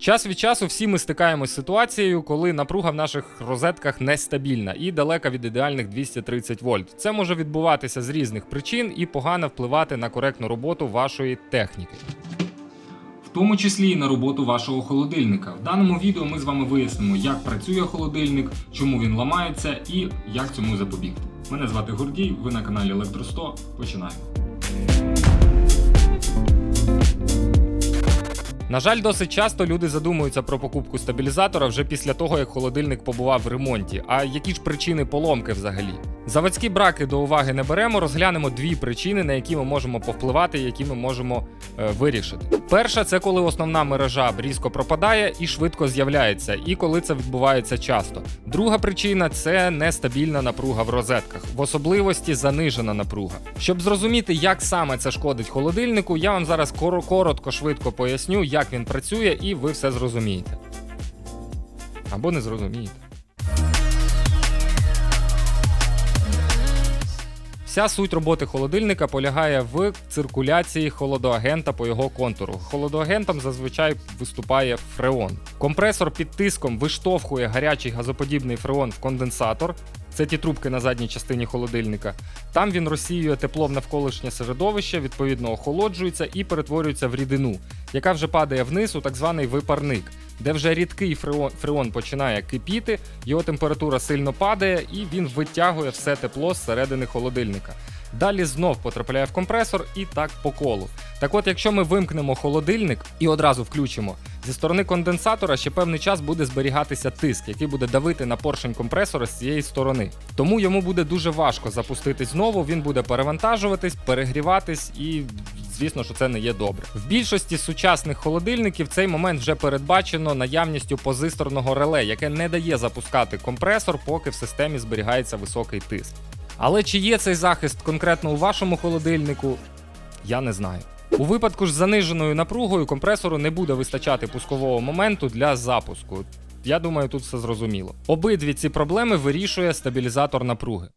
Час від часу всі ми стикаємось з ситуацією, коли напруга в наших розетках нестабільна і далека від ідеальних 230 вольт. Це може відбуватися з різних причин і погано впливати на коректну роботу вашої техніки. В тому числі і на роботу вашого холодильника. В даному відео ми з вами вияснимо, як працює холодильник, чому він ламається і як цьому запобігти. Мене звати Гордій, ви на каналі Електро 100. Починаємо. На жаль, досить часто люди задумуються про покупку стабілізатора вже після того, як холодильник побував в ремонті. А які ж причини поломки взагалі? Заводські браки до уваги не беремо, розглянемо дві причини, на які ми можемо повпливати, які ми можемо вирішити. Перша це коли основна мережа різко пропадає і швидко з'являється, і коли це відбувається часто. Друга причина це нестабільна напруга в розетках, в особливості занижена напруга. Щоб зрозуміти, як саме це шкодить холодильнику, я вам зараз коротко, швидко поясню, як він працює, і ви все зрозумієте. Або не зрозумієте. Вся суть роботи холодильника полягає в циркуляції холодоагента по його контуру. Холодоагентом зазвичай виступає фреон. Компресор під тиском виштовхує гарячий газоподібний фреон в конденсатор. Це ті трубки на задній частині холодильника. Там він розсіює тепло в навколишнє середовище, відповідно охолоджується і перетворюється в рідину, яка вже падає вниз у так званий випарник, де вже рідкий фреон, фреон починає кипіти, його температура сильно падає і він витягує все тепло з середини холодильника. Далі знов потрапляє в компресор і так по колу. Так от, якщо ми вимкнемо холодильник і одразу включимо, зі сторони конденсатора ще певний час буде зберігатися тиск, який буде давити на поршень компресора з цієї сторони. Тому йому буде дуже важко запуститись знову, він буде перевантажуватись, перегріватись і. Звісно, що це не є добре. В більшості сучасних холодильників цей момент вже передбачено наявністю позисторного реле, яке не дає запускати компресор, поки в системі зберігається високий тиск. Але чи є цей захист конкретно у вашому холодильнику, я не знаю. У випадку з заниженою напругою компресору не буде вистачати пускового моменту для запуску. Я думаю, тут все зрозуміло. Обидві ці проблеми вирішує стабілізатор напруги.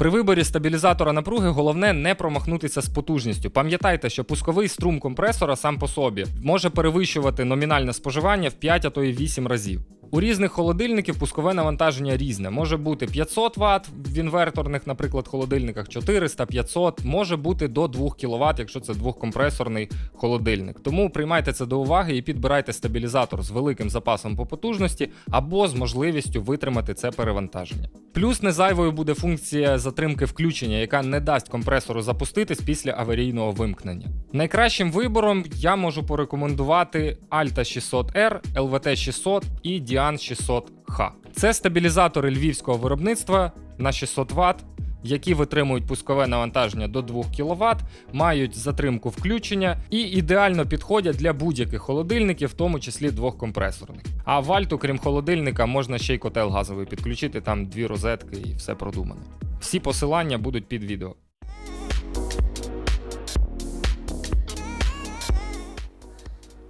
При виборі стабілізатора напруги головне не промахнутися з потужністю. Пам'ятайте, що пусковий струм компресора сам по собі може перевищувати номінальне споживання в 5, а то й 8 разів. У різних холодильників пускове навантаження різне. Може бути 500 Вт в інверторних, наприклад, холодильниках 400, 500, може бути до 2 кВт, якщо це двохкомпресорний холодильник. Тому приймайте це до уваги і підбирайте стабілізатор з великим запасом по потужності або з можливістю витримати це перевантаження. Плюс не зайвою буде функція затримки включення, яка не дасть компресору запуститись після аварійного вимкнення. Найкращим вибором я можу порекомендувати Alta 600R, LVT 600 і Dian 600H. Це стабілізатори львівського виробництва на 600 Вт, які витримують пускове навантаження до 2 кВт, мають затримку включення і ідеально підходять для будь-яких холодильників, в тому числі двохкомпресорних. А в Альту, крім холодильника, можна ще й котел газовий підключити, там дві розетки і все продумано. Всі посилання будуть під відео.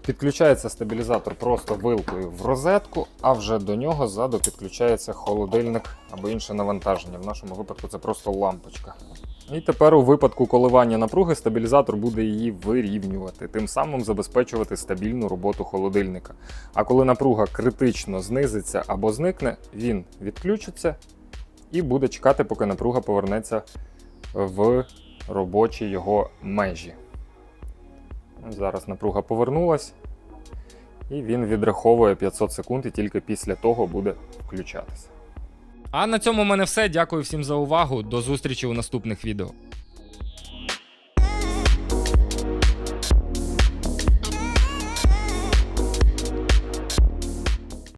Підключається стабілізатор просто вилкою в розетку, а вже до нього ззаду підключається холодильник або інше навантаження. В нашому випадку це просто лампочка. І тепер у випадку коливання напруги стабілізатор буде її вирівнювати, тим самим забезпечувати стабільну роботу холодильника. А коли напруга критично знизиться або зникне, він відключиться і буде чекати, поки напруга повернеться в робочі його межі. Зараз напруга повернулась, і він відраховує 500 секунд і тільки після того буде включатися. А на цьому в мене все. Дякую всім за увагу. До зустрічі у наступних відео.